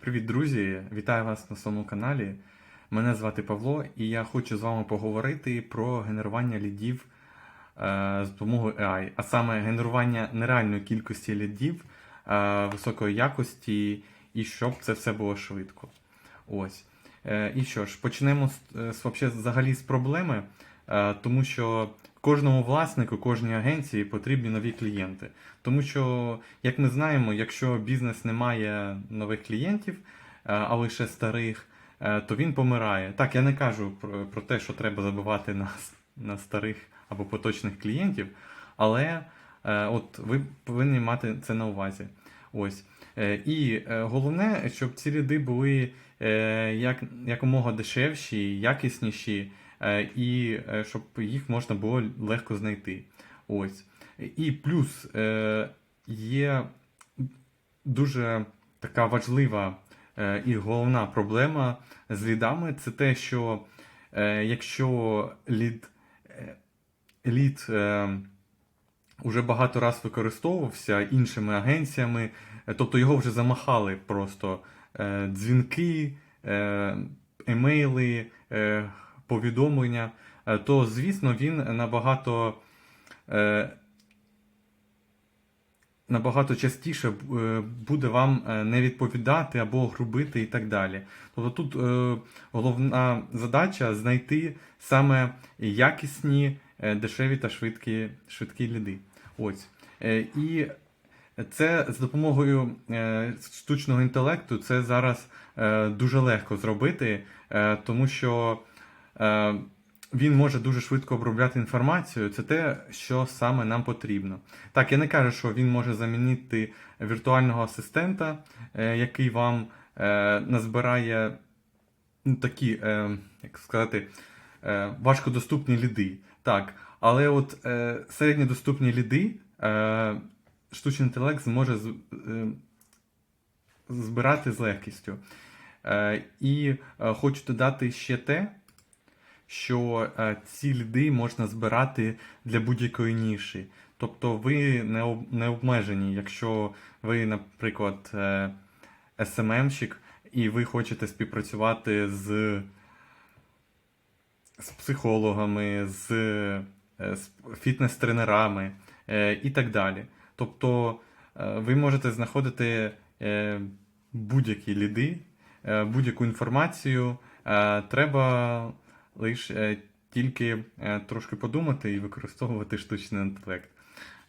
Привіт, друзі! Вітаю вас на своєму каналі. Мене звати Павло, і я хочу з вами поговорити про генерування лідів е, з допомогою AI, а саме генерування нереальної кількості лідів е, високої якості, і щоб це все було швидко. Ось. Е, і що ж, почнемо з, взагалі з проблеми, тому що кожному власнику, кожній агенції потрібні нові клієнти. Тому що, як ми знаємо, якщо бізнес не має нових клієнтів, е, а лише старих, е, то він помирає. Так, я не кажу про, те, що треба забивати на, на старих або поточних клієнтів, але е, от ви повинні мати це на увазі. Ось. І головне, щоб ці ряди були як, якомога дешевші, якісніші, і е, щоб їх можна було легко знайти. Ось. І плюс е, є дуже така важлива е, і головна проблема з лідами це те, що е, якщо лід, е, лід е, уже багато раз використовувався іншими агенціями, е, тобто його вже замахали просто е, дзвінки, е, емейли, е, повідомлення, е, то звісно він набагато. Е, набагато частіше е, буде вам не відповідати або грубити і так далі. Тобто тут головна задача знайти саме якісні, дешеві та швидкі, швидкі ліди. Ось. І це з допомогою штучного інтелекту це зараз дуже легко зробити, тому що він може дуже швидко обробляти інформацію. Це те, що саме нам потрібно. Так, я не кажу, що він може замінити віртуального асистента, е, який вам е, назбирає ну, такі, е, як сказати, е, важкодоступні ліди. Так, але от е, середньодоступні ліди е, штучний інтелект зможе е, збирати з легкістю. Е, і е, хочу додати ще те, що е, ці ліди можна збирати для будь-якої ніші. Тобто ви не, обмежені, якщо ви, наприклад, е, SMM-щик, і ви хочете співпрацювати з, з психологами, з, е, з фітнес-тренерами е, і так далі. Тобто е, ви можете знаходити е, будь-які ліди, е, будь-яку інформацію. Е, Треба лише тільки е, трошки подумати і використовувати штучний інтелект.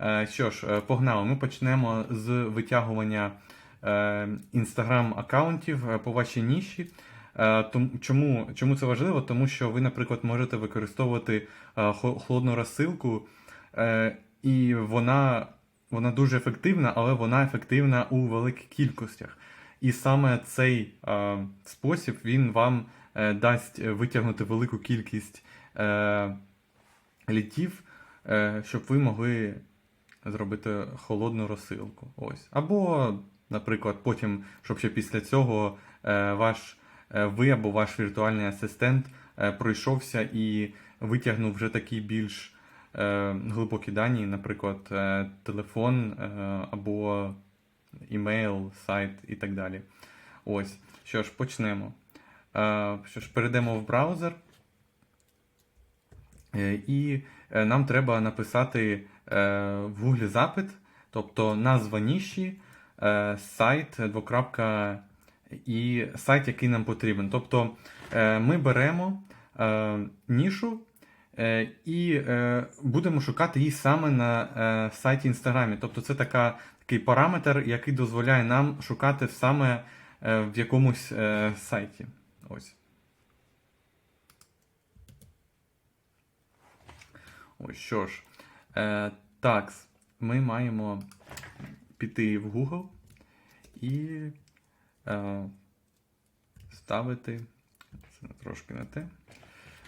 Е, Що ж, е, погнали. Ми почнемо з витягування інстаграм-аккаунтів по вашій ніші. Чому, чому це важливо? Тому що ви, наприклад, можете використовувати холодну розсилку, і вона, вона дуже ефективна, але вона ефективна у великих кількостях. І саме цей спосіб він вам дасть витягнути велику кількість е, літів, е, щоб ви могли зробити холодну розсилку. Ось. Або, наприклад, потім, щоб ще після цього е, ваш, е, ви або ваш віртуальний асистент е, пройшовся і витягнув вже такі більш е, глибокі дані, наприклад, е, телефон е, або імейл, сайт і так далі. Ось. Що ж, почнемо. Е, Що ж, перейдемо в браузер. Е, І е, нам треба написати в Google запит, тобто назва ніші, сайт, двокрапка і сайт, який нам потрібен. Тобто ми беремо нішу і будемо шукати її саме на сайті Інстаграмі. Тобто це така, такий параметр, який дозволяє нам шукати саме в якомусь сайті. Ось. Ось що ж. Е, так, ми маємо піти в Google і е, ставити. Це трошки не те.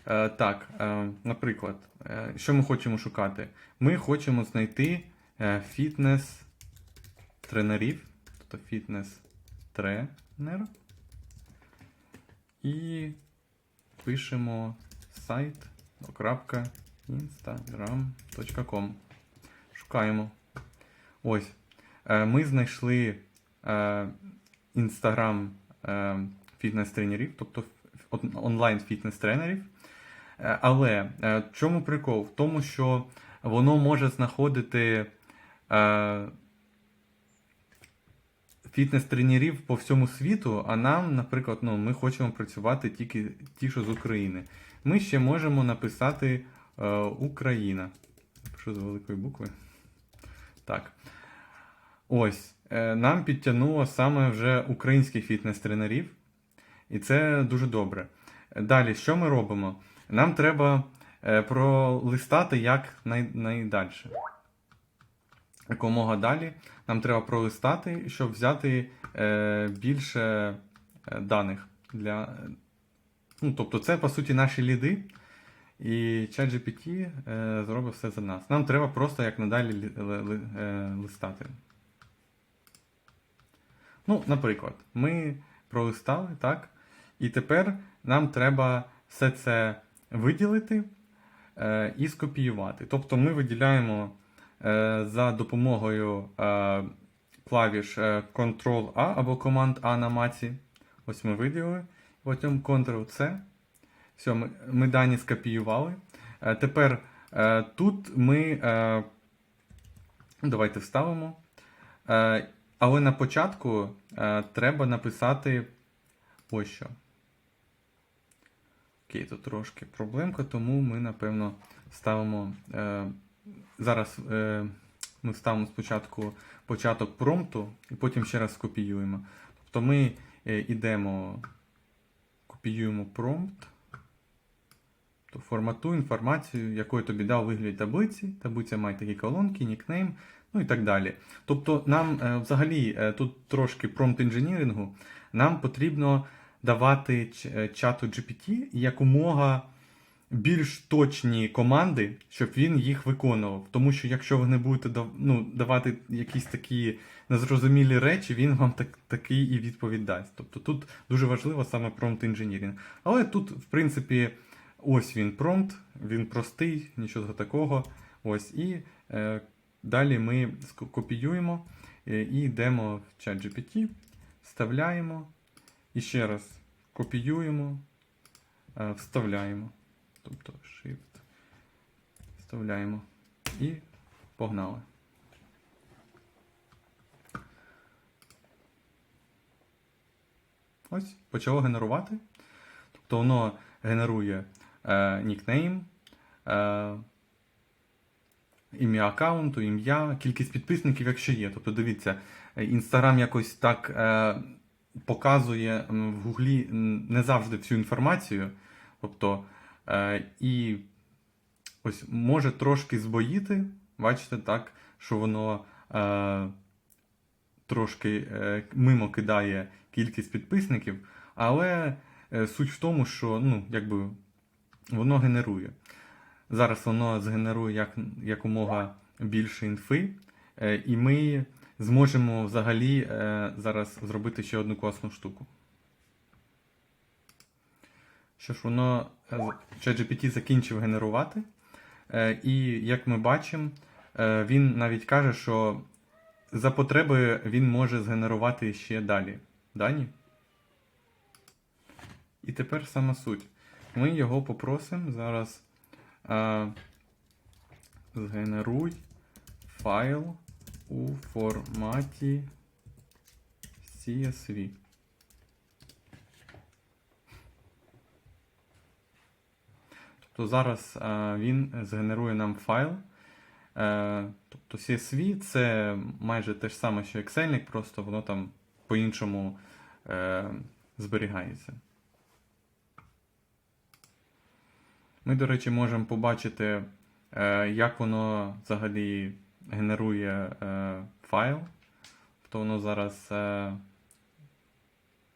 Е, так, е, наприклад, е, що ми хочемо шукати? Ми хочемо знайти е, фітнес-тренерів, тобто фітнес-тренер. І пишемо сайт instagram.com. Шукаємо. Ось. Е, Ми знайшли е, Instagram е, фітнес-тренерів, тобто онлайн фітнес-тренерів. Е, Але е, в чому прикол? В тому, що воно може знаходити е, фітнес-тренерів по всьому світу, а нам, наприклад, ну, ми хочемо працювати тільки ті, що з України. Ми ще можемо написати е, Україна. Пишу з великої букви. Так. Ось. Е, нам підтягнуло саме вже українських фітнес-тренерів. І це дуже добре. Далі, що ми робимо? Нам треба е, пролистати як най, найдальше. Якомога далі. Нам треба пролистати, щоб взяти е, більше е, даних для. Ну, тобто, це по суті наші ліди. І ChatGPT е, зробить все за нас. Нам треба просто як надалі лі- ли- ли- е, листати. Ну, наприклад, ми пролистали, так? І тепер нам треба все це виділити е, і скопіювати. Тобто ми виділяємо за допомогою е, клавіш е, Ctrl-A або команд А на маці. Ось ми виділили. Потім Ctrl-C. Все, ми, ми дані скопіювали. Е, тепер е, тут ми. Е, давайте вставимо. Е, але на початку е, треба написати ось що. Окей, тут трошки проблемка, тому ми, напевно, ставимо. Е, зараз е, ми ставимо спочатку початок промпту і потім ще раз копіюємо. Тобто ми е, йдемо, копіюємо промпт, то форматуй інформацію, якою тобі дав вигляд таблиці. Таблиця має такі колонки, нікнейм, ну і так далі. Тобто, нам е, взагалі е, тут трошки промпт інженірингу, нам потрібно давати е, чату GPT якомога більш точні команди, щоб він їх виконував. Тому що якщо ви не будете ну, давати якісь такі незрозумілі речі, він вам так, такий і відповідь дасть. Тобто тут дуже важливо саме промпт інженірінг. Але тут, в принципі, ось він промпт, він простий, нічого такого. Ось і е, далі ми копіюємо е, і йдемо в ChatGPT, вставляємо. І ще раз копіюємо, е, вставляємо. Тобто Shift. Вставляємо. І погнали. Ось, почало генерувати. Тобто воно генерує е, нікнейм, е, ім'я аккаунту, ім'я, кількість підписників, якщо є. Тобто, дивіться, Інстаграм якось так е, показує в Гуглі не завжди всю інформацію. Тобто, і ось може трошки збоїти, бачите, так, що воно е, трошки е, мимо кидає кількість підписників, але е, суть в тому, що ну, якби, воно генерує. Зараз воно згенерує як, якомога більше інфи, е, і ми зможемо взагалі е, зараз зробити ще одну класну штуку. Що ж, воно е, ChatGPT закінчив генерувати, е, і як ми бачимо, е, він навіть каже, що за потреби він може згенерувати ще далі дані. І тепер сама суть. Ми його попросимо зараз е, згенеруй файл у форматі CSV. Тобто зараз е, він згенерує нам файл. Е, тобто CSV це майже те ж саме, що Excel, просто воно там по-іншому е, зберігається. Ми, до речі, можемо побачити, як воно взагалі генерує файл. Тобто воно зараз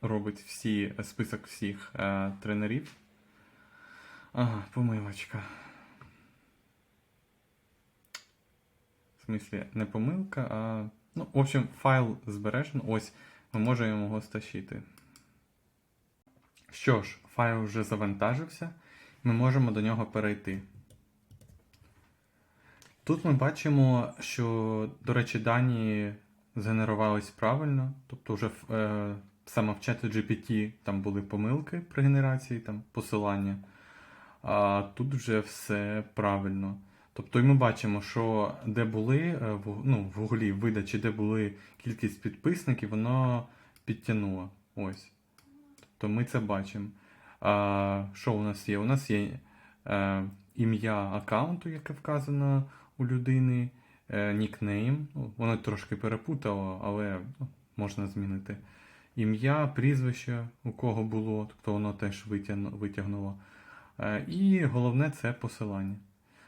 робить всі, список всіх тренерів. Ага, помилочка. В смислі, не помилка, а. Ну, в общем, файл збережено. Ось, ми можемо його стащити. Що ж, файл вже завантажився. Ми можемо до нього перейти. Тут ми бачимо, що, до речі, дані згенерувались правильно. Тобто вже е, саме в чаті GPT там були помилки при генерації там, посилання, а тут вже все правильно. Тобто і ми бачимо, що де були е, ну, в гуглі видачі, де були кількість підписників, воно підтягнуло. Ось. Тобто ми це бачимо. А, що у нас є? У нас є е, ім'я аккаунту, яке вказано у людини, е, нікнейм. Ну, воно трошки перепутало, але ну, можна змінити. Ім'я, прізвище, у кого було, тобто воно теж витягнуло. Е, і головне це посилання.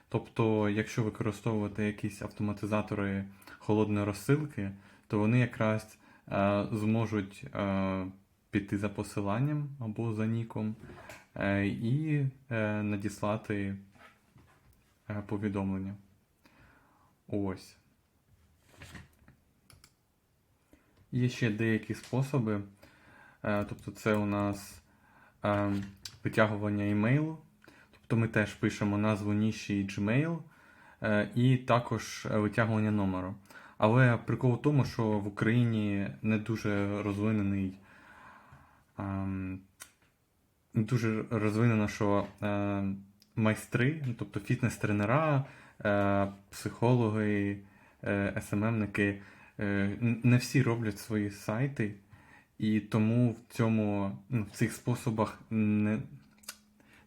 Тобто, якщо використовувати якісь автоматизатори холодної розсилки, то вони якраз е, зможуть е, піти за посиланням або за ніком і надіслати повідомлення. Ось. Є ще деякі способи. Тобто, це у нас витягування імейлу. Тобто ми теж пишемо назву ніші і Gmail, е, і також е, витягування номеру. Але прикол в тому, що в Україні не дуже розвинений. ем, дуже розвинено, що е, майстри, ну, тобто фітнес-тренера, е, психологи, е, СММники, е, не всі роблять свої сайти, і тому в цьому ну, в цих способах не,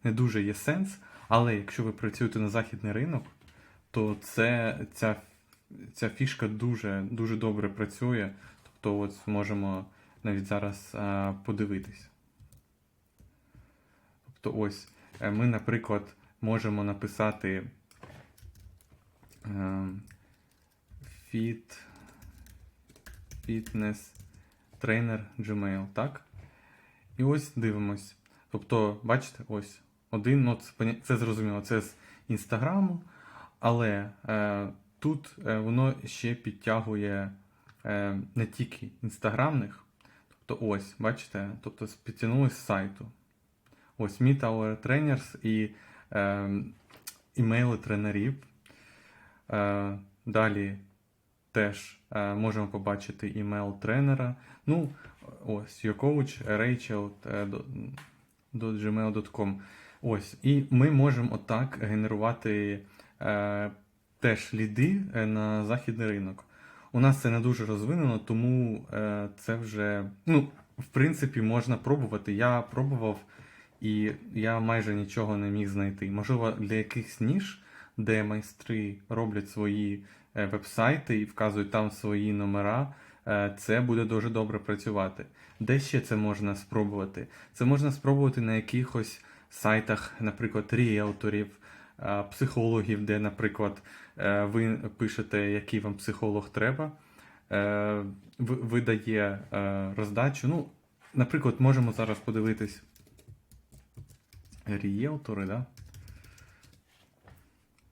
не дуже є сенс. Але якщо ви працюєте на західний ринок, то це, ця, ця фішка дуже, дуже добре працює. Тобто, от можемо навіть зараз а, подивитись. Тобто, ось е, ми, наприклад, можемо написати е, fit, fitness тренер Gmail, так? І ось дивимось. Тобто, бачите, ось один, ну це, це зрозуміло, це з інстаграму, але е, тут е, воно ще підтягує е, не тільки інстаграмних, тобто ось, бачите, тобто підтягнулось з сайту. Ось Meet Our Trainers і е, імейли тренерів. Е, далі теж е, можемо побачити імейл тренера. Ну, ось your coach Rachel е. Ось, і ми можемо отак генерувати е, теж ліди е, на західний ринок. У нас це не дуже розвинено, тому е, це вже, ну, в принципі, можна пробувати. Я пробував і я майже нічого не міг знайти. Можливо, для якихось ніж, де майстри роблять свої е, вебсайти і вказують там свої номера, е, це буде дуже добре працювати. Де ще це можна спробувати? Це можна спробувати на якихось сайтах, наприклад, ріелторів, е, психологів, де, наприклад, ви пишете, який вам психолог треба, видає роздачу. Ну, наприклад, можемо зараз подивитись ріелтори, да?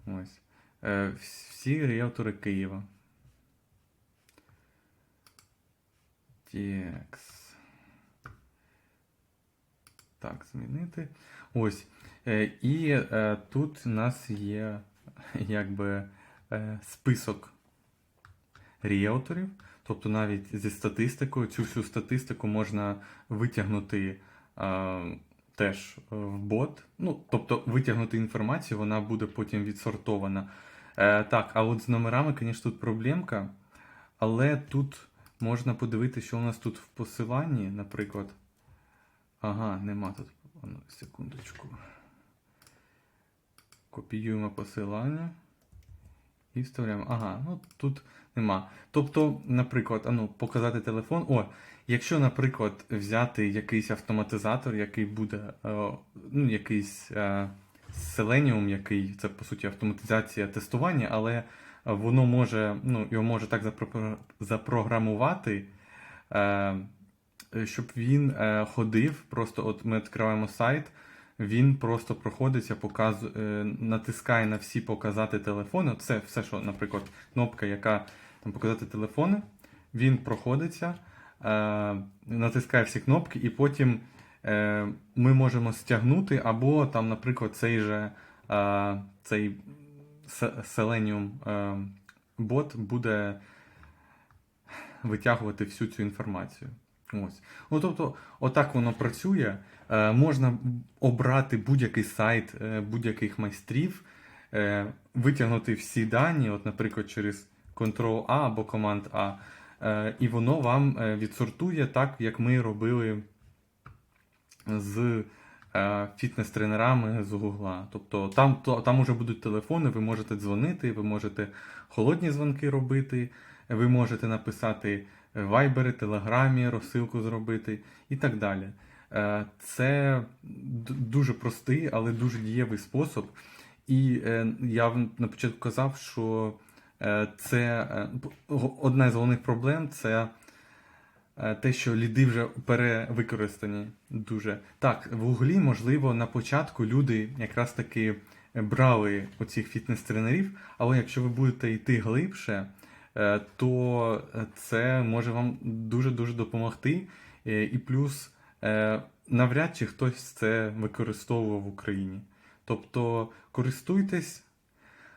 Ось. Е, всі ріелтори Києва. Текс. Так, змінити. Ось. Е, і е, тут у нас є якби список ріелторів. Тобто навіть зі статистикою, цю всю статистику можна витягнути теж е, в бот. Ну, тобто витягнути інформацію, вона буде потім відсортована. Е, так, а от з номерами, звісно, тут проблемка. Але тут можна подивитися, що у нас тут в посиланні, наприклад. Ага, нема тут. Ну, секундочку. Копіюємо посилання. І вставляємо. Ага, ну тут нема. Тобто, наприклад, а ну, показати телефон. О, якщо, наприклад, взяти якийсь автоматизатор, який буде, е, ну, якийсь е, Selenium, який це по суті автоматизація тестування, але воно може, ну, його може так запрограмувати, е, щоб він ходив. Просто от ми відкриваємо сайт, він просто проходиться, показує, натискає на всі показати телефони. Це все, що, наприклад, кнопка, яка там показати телефони, він проходиться, натискає всі кнопки, і потім е, ми можемо стягнути, або там, наприклад, цей же е, цей Selenium е, бот буде витягувати всю цю інформацію. Ось. Ну, тобто, отак воно працює. Е, можна обрати будь-який сайт е, будь-яких майстрів, е, витягнути всі дані, от, наприклад, через Ctrl-A або Command-A, е, і воно вам е, відсортує так, як ми робили з е, фітнес-тренерами з Гугла. Тобто там, там уже будуть телефони, ви можете дзвонити, ви можете холодні дзвонки робити, ви можете написати вайбери, телеграмі, розсилку зробити і так далі. Е, Це дуже простий, але дуже дієвий спосіб. І е, я на початку казав, що е, це е, одна з головних проблем це е, те, що ліди вже перевикористані дуже. Так, в Гуглі, можливо, на початку люди якраз таки брали оцих фітнес-тренерів, але якщо ви будете йти глибше, е, то це може вам дуже-дуже допомогти. Е, І плюс е, навряд чи хтось це використовував в Україні. Тобто користуйтесь,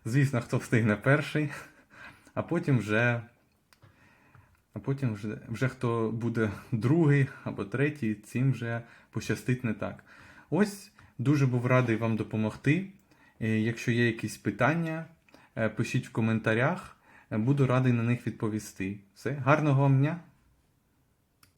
звісно, хто встигне перший, а потім вже, а потім вже, вже хто буде другий або третій, цим вже пощастить не так. Ось дуже був радий вам допомогти. Е, Якщо є якісь питання, е, пишіть в коментарях, Е, буду радий на них відповісти. Все, гарного вам дня!